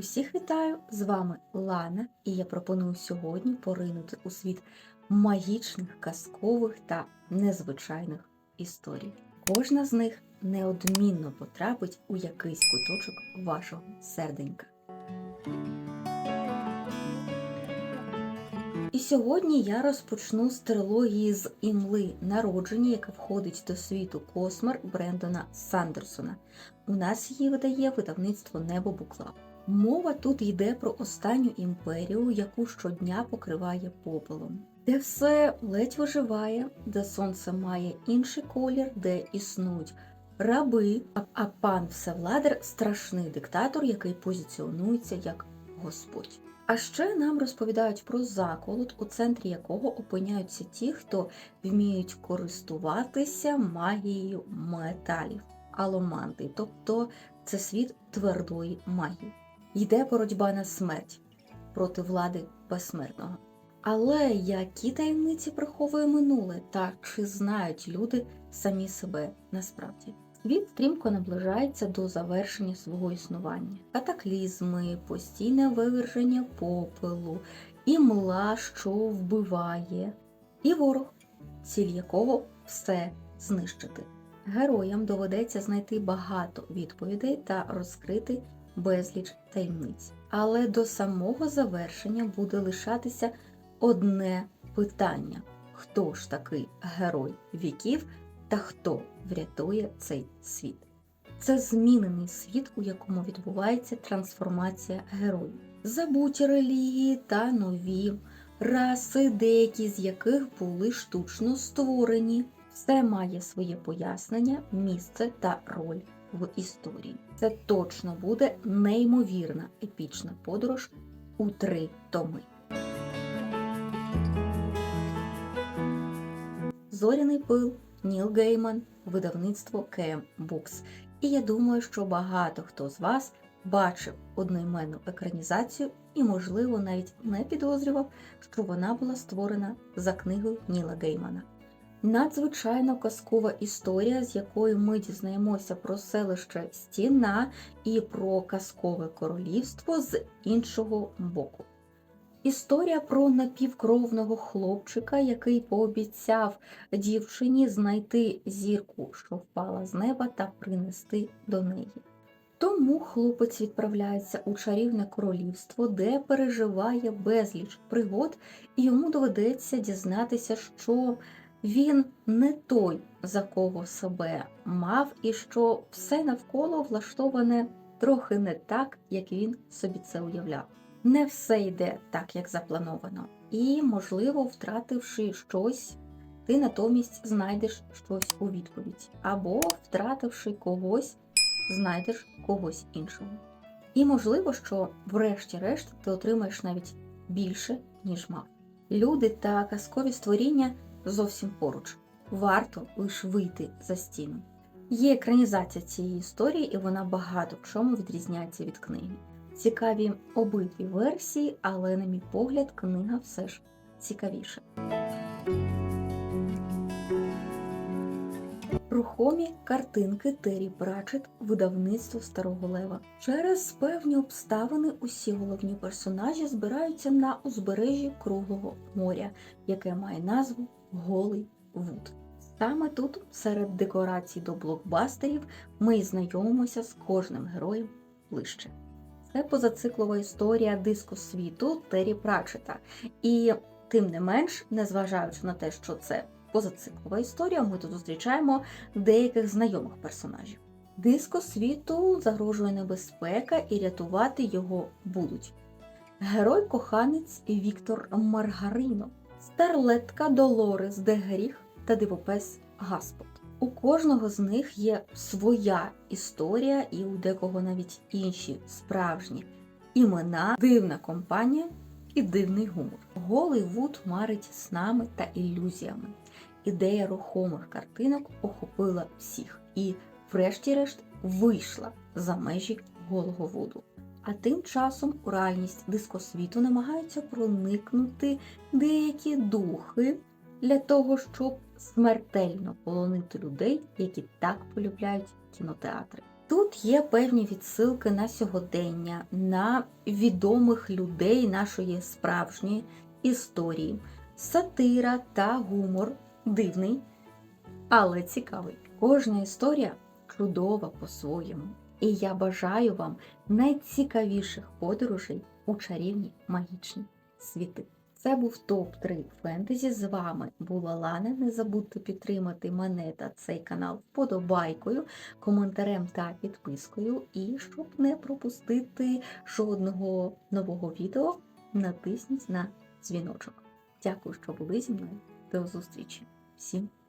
Усіх вітаю! З вами Лана, і я пропоную сьогодні поринути у світ магічних, казкових та незвичайних історій. Кожна з них неодмінно потрапить у якийсь куточок вашого серденька. І сьогодні я розпочну з трилогії з імли народження, яка входить до світу Космар Брендона Сандерсона. У нас її видає видавництво Небо Буклаб. Мова тут йде про останню імперію, яку щодня покриває попелом, де все ледь виживає, де сонце має інший колір, де існують раби, а, пан Всевладар страшний диктатор, який позиціонується як Господь. А ще нам розповідають про заколот, у центрі якого опиняються ті, хто вміють користуватися магією металів, аломанти, тобто це світ твердої магії. Йде боротьба на смерть проти влади безсмертного. Але які таємниці приховує минуле, та чи знають люди самі себе насправді? Світ стрімко наближається до завершення свого існування. Катаклізми, постійне виверження попелу, і мла, що вбиває, і ворог, ціль якого все знищити. Героям доведеться знайти багато відповідей та розкрити безліч таємниць. Але до самого завершення буде лишатися одне питання: хто ж такий герой віків та хто врятує цей світ? Це змінений світ, у якому відбувається трансформація героїв. Забуті релігії та нові раси, деякі з яких були штучно створені. Все має своє пояснення, місце та роль в історії. Це точно буде неймовірна епічна подорож у три томи. Зоряний пил, Ніл Гейман, видавництво KM Books. І я думаю, що багато хто з вас бачив одноіменну екранізацію і, можливо, навіть не підозрював, що вона була створена за книгою Ніла Геймана. Надзвичайно казкова історія, з якою ми дізнаємося про селище Стіна і про казкове королівство з іншого боку. Історія про напівкровного хлопчика, який пообіцяв дівчині знайти зірку, що впала з неба, та принести до неї. Тому хлопець відправляється у чарівне королівство, де переживає безліч пригод, і йому доведеться дізнатися, що він не той, за кого себе мав, і що все навколо влаштоване трохи не так, як він собі це уявляв. Не все йде так, як заплановано, і, можливо, втративши щось, ти натомість знайдеш щось у відповідь, або, втративши когось, знайдеш когось іншого. І можливо, що, врешті-решт, ти отримаєш навіть більше, ніж мав. Люди та казкові створіння зовсім поруч. Варто лише вийти за стіну. Є екранізація цієї історії, і вона багато в чому відрізняється від книги. Цікаві обидві версії, але, на мій погляд, книга все ж цікавіша. Рухомі картинки Террі Пратчет видавництво Старого Лева. Через певні обставини усі головні персонажі збираються на узбережжі Круглого моря, яке має назву Голий Вуд. Саме тут, серед декорацій до блокбастерів, ми знайомимося з кожним героєм ближче. Це позациклова історія диску світу Террі Пратчета. І тим не менш, незважаючи на те, що це позациклова історія, ми тут зустрічаємо деяких знайомих персонажів. Диско світу загрожує небезпека і рятувати його будуть. Герой-коханець Віктор Маргарино, старлетка Долорес Дегріх та дивопес Гаспод. У кожного з них є своя історія, і у декого навіть інші справжні імена, дивна компанія і дивний гумор. Голий Вуд марить снами та ілюзіями. Ідея рухомих картинок охопила всіх і, врешті-решт, вийшла за межі голого вуду. А тим часом у реальність дискосвіту намагаються проникнути деякі духи для того, щоб смертельно полонити людей, які так полюбляють кінотеатри. Тут є певні відсилки на сьогодення, на відомих людей нашої справжньої історії, сатира та гумор дивний, але цікавий. Кожна історія чудова по-своєму. І я бажаю вам найцікавіших подорожей у чарівні магічні світи. Це був топ-3 фентезі. З вами була Лана. Не забудьте підтримати мене та цей канал вподобайкою, коментарем та підпискою. І щоб не пропустити жодного нового відео, натисніть на дзвіночок. Дякую, що були зі мною. До зустрічі. Всім!